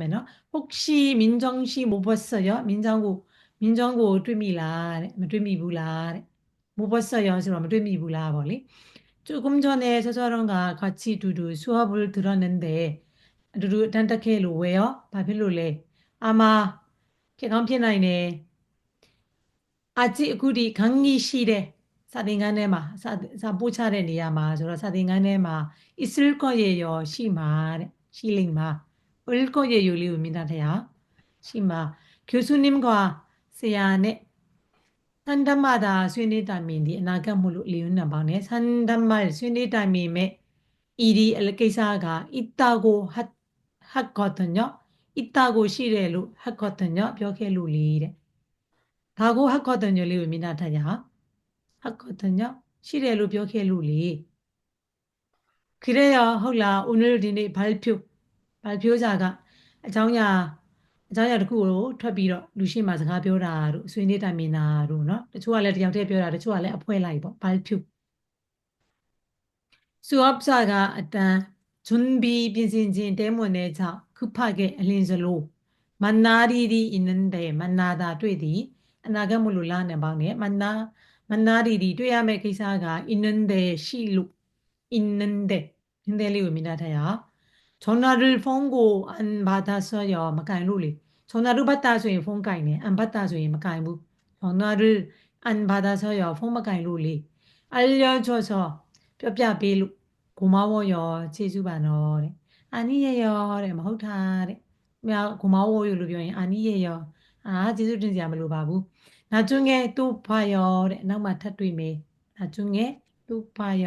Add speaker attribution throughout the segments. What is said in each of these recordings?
Speaker 1: မယ်နော် 혹시 민정 씨 못 봤어요? 민정고 민정고 တွေ့မိလားတဲ့မတွေ့မိဘူးလားတဲ့ 못 봤어요 ဆိုတော့မတွေ့မိဘူးလားပေါ့လေ 조금 전에 서서런가 같이 두두 수업을 들었는데 두두 단tak해로 왜요? 바필로래 아마 개강 피나이네 아직 구리 강의실에 사딩간에마 사보차의 니야마 저러 사딩간에마 있을 거예요 시마 시링마 읽어야 요리입니다. 대야 시마 교수님과 세안에 산담마다 스위니타민이 나가 물로 리우나 방네 산담말 스위니타민의 일이 엘케사가 있다고 하, 했거든요. 있다고 시래로 했거든요. 벽해로리래. 다고 했거든요. 리움이나 다냐. 했거든요. 시래로 벽해로리. 그래요. 헐라 오늘 이네 발표 ဘာပြောကြကအကြောင်းအရာအကြောင်းအရာတစ်ခုကိုထွက်ပြီးတော့လူရှိမှစကားပြောတာတို့ဆွေးနွေးတိုင်ပင်တာတို့เนาะတချို့ကလည်းတယောက်တည်းပြောတာတချို့ကလည်းအဖွဲလိုက်ပေါ့ဘာဖြစ်ဆူအပ်စာကအတန်ဂျွန်ဘီပြင်ဆင်ခြင်းတဲမွန်တဲ့ကြောင့်ခုဖခဲ့အလင်းစလို့မနာရီဒီအင်းနတဲ့မနာတာတွေ့သည်အနာဂတ်မလို့လာနေပေါင်းနဲ့မနာမနာရီဒီတွေ့ရမယ့်ကိစ္စကအင်းနတဲ့ရှိလို့အင်းနတဲ့အင်းတဲ့လေးကိုမြင်တတ်ရအောင် 전화를 폰고 안 받았어요. 막간 룰리. 전화를 받다 ဆိုရင် 폰 ကိုင်တယ် 안 받다 ဆိုရင်မကိုင်ဘူး 전화를 안 받아서요. 폰 မကိုင်လို့လေ 알려줘서 ပြောပြပေးလို့ 고마워요. ကျေးဇူးပါနော်တဲ့ 아니에요 တဲ့မဟုတ်တာတဲ့မြောက် 고마워요 လို့ပြောရင် 아니에요 အာကျေးဇူးတင်စရာမလိုပါဘူး 나중에 또 봐요 တဲ့နောက်မှထပ်တွေ့မယ် 나중에 또 봐요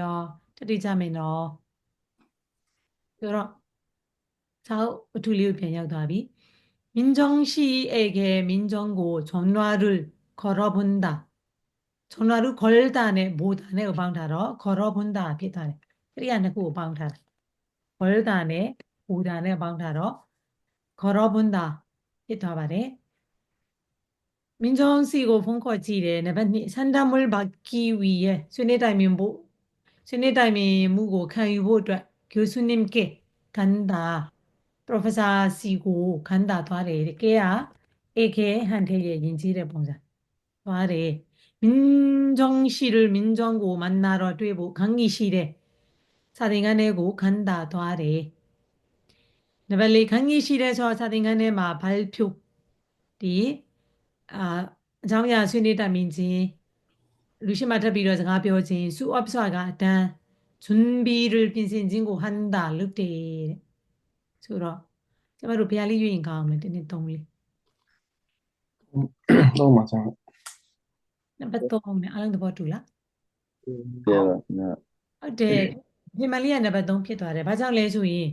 Speaker 1: တတိကြမယ်နော်ဆိုတော့ 자, 둘리우 변형답이 민정 씨에게 민정고 전화를 걸어본다. 전화를 걸다네 못하네 우방다러 걸어본다 피다네. 그리야네 그 우방다러 걸다네 못하네 우방다러 걸어본다 피다바네. 민정 씨고 본거지래 내가 산담을 받기 위해 순회다이면 뭐 순회다이면 무고 ခံယူဖို့အတွက်교수님께 간다. ပရိုဖက်ဆာစီကိုခန်းတာသွားတယ်တကယ်က AK ဟန်ထေရဲ့ယဉ်ကျေးတဲ့ပုံစံသွားတယ်မင်းဂျုံရှိရမင်းဂျုံကိုမန်နာတော့တွေ့ဖို့ခန်းကြီးရှိတယ်စာသင်ခန်းထဲကိုခန်းတာသွားတယ်နံပါတ်၄ခန်းကြီးရှိတဲ့ဆိုစာသင်ခန်းထဲမှာဘာဖြိုးဒီအာအကြောင်းအရာဆွေးနွေးတိုင်ပင်ခြင်းလူရှိမှထပ်ပြီးတော့စကားပြောခြင်းစု officer ကအတန်းဂျွန်ဘီရပြင်ဆင်ခြင်းကိုဟန်တာလုပ်တယ်တဲ့ ဆိုတော့ကျမတို့ဘယ်ဟာလေးရွေးရင်ကောင်းမလဲတစ်နှစ်သုံးလေး
Speaker 2: တော့မှာကြောင့်
Speaker 1: နံပါတ်3မယ်အားလုံးသဘောတူလား
Speaker 3: ပြပါနော်
Speaker 1: ဟုတ်တယ်မြန်မာလေးကနံပါတ်3ဖြစ်သွားတယ်ဘာကြောင့်လဲဆိုရင်